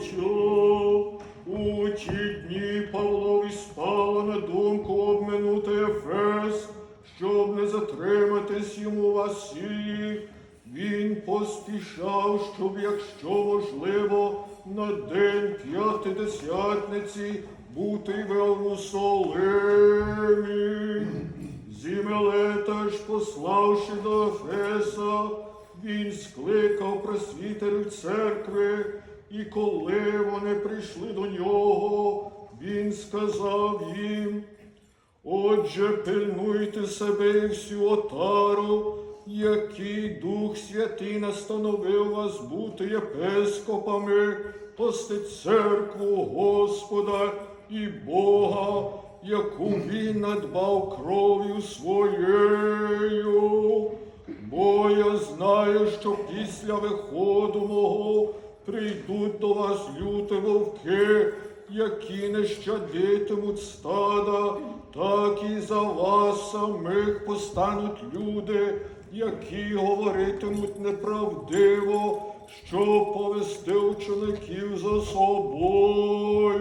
мовчав. У ті дні Павлові спало на думку обминути Ефес, щоб не затриматись йому в Асії. Він поспішав, щоб, якщо можливо, на день п'ятидесятниці бути в Єрусалимі. Зімелета ж, пославши до Ефеса, він скликав просвітерів церкви, і коли вони прийшли до нього, він сказав їм, Отже, пильнуйте себе і всю отару, який Дух Святий настановив вас бути єпископами, пасти церкву Господа і Бога, яку він надбав кров'ю своєю. Бо я знаю, що після виходу мого прийдуть до вас люті вовки, які не щадитимуть стада, так і за вас самих постануть люди, які говоритимуть неправдиво, щоб повести учеників за собою.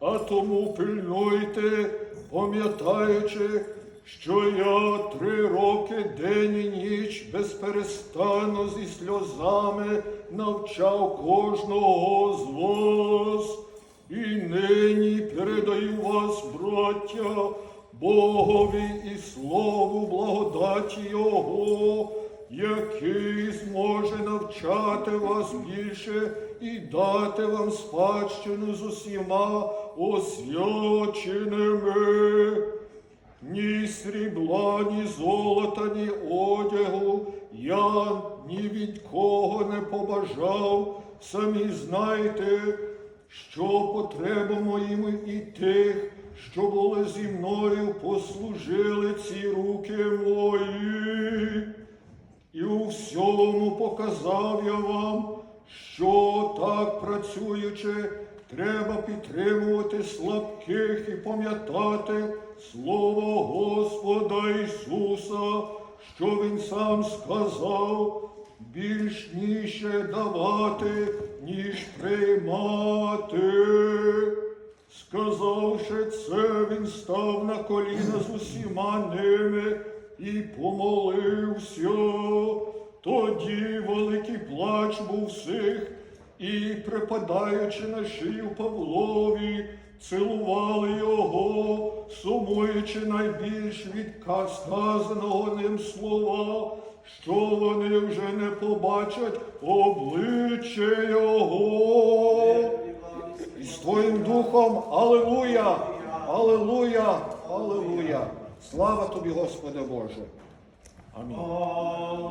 А тому пильнуйте, пам'ятаючи, що я три роки день і ніч безперестанно зі сльозами навчав кожного з вас. І нині передаю вас, браття, Богові і слову благодаті Його, який зможе навчати вас більше і дати вам спадщину з усіма освяченими. Срібла, ні золота, ні одягу я ні від кого не побажав. Самі знайте, що потреба моїм і тих, що були зі мною, послужили ці руки мої. І у всьому показав я вам, що так працюючи, треба підтримувати слабких і пам'ятати слово Господа Ісуса, що Він сам сказав, більш ніше давати, ніж приймати. Сказавши це, він став на коліна з усіма ними і помолився. Тоді великий плач був всіх, і, припадаючи на шию Павлові, цілували його, сумуючи найбільш від сказаного ним слова, що вони вже не побачать обличчя його. І з твоїм духом, Аллилуйя, Аллилуйя, Аллилуйя. Слава тобі, Господи Боже. Амінь.